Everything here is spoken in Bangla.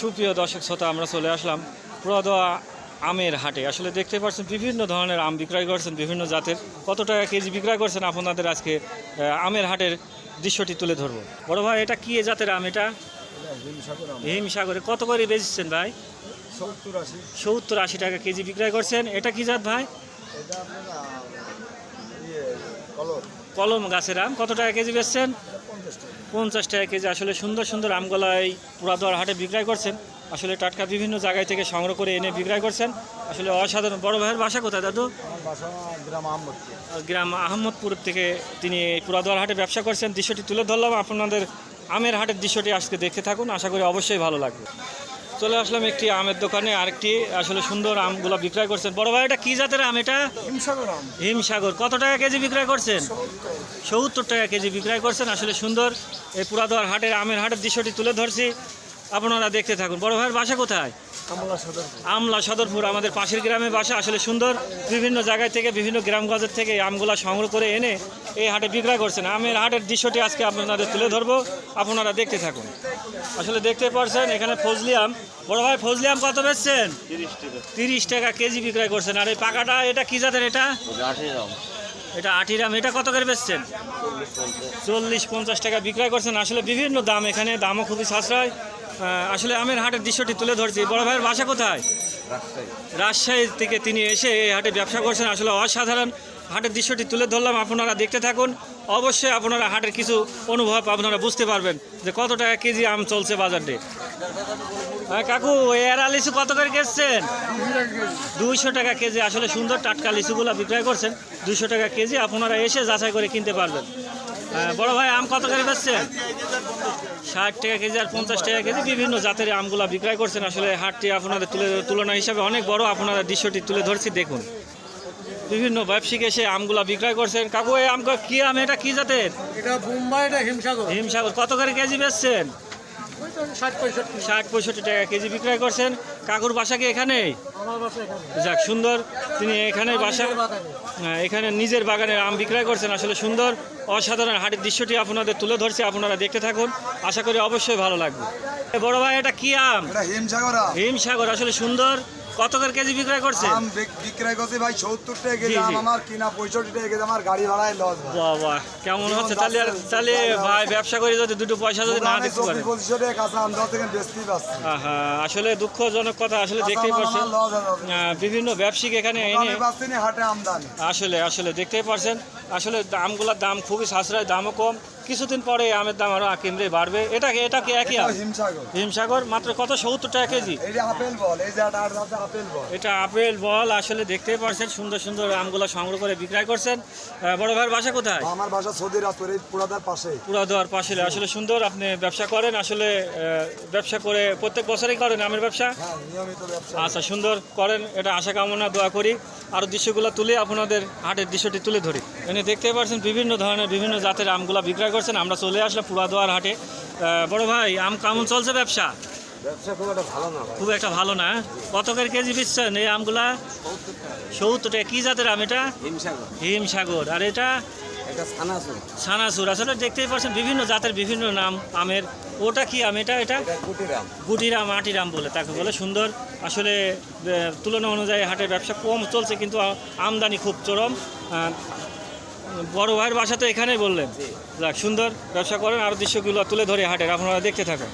সুপ্রিয় দর্শক শ্রোতা আমরা চলে আসলাম পুরাদোয়া আমের হাটে। আসলে দেখতে পাচ্ছেন বিভিন্ন ধরনের আম বিক্রয় করছেন বিভিন্ন জাতের। কত টাকা কেজি বিক্রয় করছেন আপনাদের আজকে আমের হাটের দৃশ্যটি তুলে ধরবো। বড় ভাই এটা কি জাতের আম এটা? হিমসাগরে কত করে বেচছেন ভাই? সত্তর আশি টাকা কেজি বিক্রয় করছেন। এটা কি জাত ভাই? ইয়ে কলম গাছের আম। কত টাকা কেজি বেচছেন? পঞ্চাশ টাকা কেজি আসলে সুন্দর সুন্দর আমগুলা এই পুরাদোয়ার হাটে বিক্রয় করছেন। আসলে টাটকা বিভিন্ন জায়গায় থেকে সংগ্রহ করে এনে বিক্রয় করছেন। আসলে অসাধারণ। বড় ভাইয়ের বাসা কোথায় দাদু? গ্রাম আহমদপুর। থেকে তিনি পুরাদোয়ার হাটে ব্যবসা করছেন। দৃশ্যটি তুলে ধরলাম। আপনাদের আমের হাটের দৃশ্যটি আজকে দেখতে থাকুন। আশা করি অবশ্যই ভালো লাগবে। চলে আসলাম একটি আমের দোকানে আরেকটি আসলে সুন্দর আমগুলো বিক্রয় করছেন। বড় ভাই এটা কি জাতের আম এটা? হিমসাগর কত টাকা কেজি বিক্রয় করছেন? সত্তর টাকা কেজি বিক্রয় করছেন। আসলে সুন্দর। এই পুরাদোয়ার হাটের আমের হাটের দৃশ্যটি তুলে ধরছি। আপনারা দেখতে থাকুন। বড় ভাইয়ের বাসা কোথায়? আমলা সদরপুর আমাদের পাশের গ্রামে বাসা আসলে সুন্দর। বিভিন্ন জায়গায় থেকে বিভিন্ন গ্রামগঞ্জের থেকে আমগুলা সংগ্রহ করে এনে এই হাটে বিক্রয় করছেন। আমের হাটের দৃশ্যটি আজকে আপনাদের তুলে ধরবো। আপনারা দেখতে থাকুন। আসলে দেখতে পারছেন এখানে ফজলি আম। বড় ভাই ফজলি আম কত বেচছেন? তিরিশ টাকা। কেজি বিক্রয় করছেন। আর এই পাকাটা এটা কি জাতের এটা? এটা আটিরাম এটা কত করে বেচছেন? চল্লিশ পঞ্চাশ টাকা বিক্রয় করছেন। আসলে বিভিন্ন দাম এখানে দামও খুবই সাশ্রয়। আসলে আমের হাটের দৃশ্যটি তুলে ধরছি। বড় ভাইয়ের বাসা কোথায়? রাজশাহী থেকে তিনি এসে এই হাটে ব্যবসা করছেন। আসলে অসাধারণ হাটের দৃশ্যটি তুলে ধরলাম। আপনারা দেখতে থাকুন। অবশ্যই আপনারা হাটের কিছু অনুভব আপনারা বুঝতে পারবেন যে কত টাকা কেজি আম চলছে বাজারে হ্যাঁ কাকু এরা লিচু কত করে কেসছেন দুইশো টাকা কেজি। আসলে সুন্দর টাটকা লিচুগুলো বিক্রয় করছেন। দুইশো টাকা কেজি। আপনারা এসে যাচাই করে কিনতে পারবেন। হ্যাঁ, বড় ভাই আম কত করে বেচছেন? ষাট টাকা কেজি আর পঞ্চাশ টাকা কেজি বিভিন্ন জাতের আমগুলো বিক্রয় করছেন। আসলে হাটটি আপনাদের তুলে তুলনা হিসাবে অনেক বড়। আপনারা দৃশ্যটি তুলে ধরছি দেখুন। বিভিন্ন ব্যবসায়িক এসে আমগুলা বিক্রয় করছেন। কাকু এই আম কি আম? এটা কি জাতের? এটা বোম্বাই এটা হিমসাগর। হিমসাগর। কত করে কেজি বেচছেন? ষাট পঁয়ষট্টি। ষাট পঁয়ষট্টি টাকা কেজি বিক্রয় করছেন। কাকুর বাসা কি এখানেই আমার বাসা এখানে। যাক সুন্দর। তিনি এখানে বাসা হ্যাঁ, এখানে নিজের বাগানের আম বিক্রয় করছেন। আসলে সুন্দর অসাধারণ হাটের দৃশ্যটি আপনাদের তুলে ধরছে। আপনারা দেখতে থাকুন। আশা করি অবশ্যই ভালো লাগবে। বড় ভাই এটা কি আম? এটা হিমসাগর হিমসাগর আসলে সুন্দর। কত করে কেজি বিক্রয় করছে আম বিক্রয় করছে ভাই সত্তর টাকা কেজি। আম আমার কিনা পঁয়ষট্টি টাকা কেজি আমার গাড়ি ভাড়ায় লস বাহ কেমন হচ্ছে? তাহলে আর- তাহলে ভাই ব্যবসা করে যদি দুটো পয়সা যদি না দিতে পারে। পঁচিশশো টাকা কাঁচা আম দশ থেকে বেচতেই পারছি আসলে দুঃখজনক কথা আসলে দেখতেই। আহ, বিভিন্ন ব্যবসায়িক এখানে এনে হাটে আমদানি। আসলে আসলে দেখতেই পারছেন আসলে দামগুলোর দাম খুবই সাশ্রয় দামও কম। কিছুদিন পরে আমের দাম আরও কেমরে বাড়বে। এটা এটা কি একই হিমসাগর। হিমসাগর মাত্র কত? সত্তর টাকা কেজি। এই যে আপেল বল এই যে আর এটা আপেল বল আসলে দেখতেই পারছেন সুন্দর সুন্দর আমগুলো সংগ্রহ করে বিক্রয় করছেন। বড় ভাইয়ের বাসা কোথায়? আমার বাসা সৌদি রাজপুর এই পুরাদার পাশে পুরা দেওয়ার পাশে আসলে সুন্দর আপনি ব্যবসা করেন আসলে ব্যবসা করে প্রত্যেক বছরই করেন আমের ব্যবসা? হ্যাঁ নিয়মিত ব্যবসা আচ্ছা সুন্দর করেন এটা আশা কামনা দোয়া করি। আরও দৃশ্যগুলো তুলে আপনাদের হাটের দৃশ্যটি তুলে ধরি। এনে দেখতে পাচ্ছেন বিভিন্ন ধরনের বিভিন্ন জাতের আমগুলা বিক্রয় করছেন। আমরা চলে আসলাম পুরাদোয়ার হাটে। বড় ভাই আম কেমন চলছে ব্যবসা? ব্যবসা খুব একটা ভালো না খুব একটা ভালো না। কত করে কেজি বিচ্ছেন এই আমগুলা? সত্তর টাকা। কী জাতের আম এটা? হিমসাগর। হিমসাগর। আর এটা? সানাসুর। আসলে দেখতেই পাচ্ছেন বিভিন্ন জাতের বিভিন্ন নাম আমের। ওটা কি আম? এটা এটা? কুটিরাম গুটিরাম আটিরাম বলে তাকে বলে। সুন্দর। আসলে তুলনা অনুযায়ী হাটের ব্যবসা কম চলছে কিন্তু আমদানি খুব চরম। বড় ভাইয়ের বাসা তো এখানেই বললেন। যাক সুন্দর ব্যবসা করেন। আর দৃশ্যগুলো তুলে ধরে হাটের। আপনারা দেখতে থাকুন।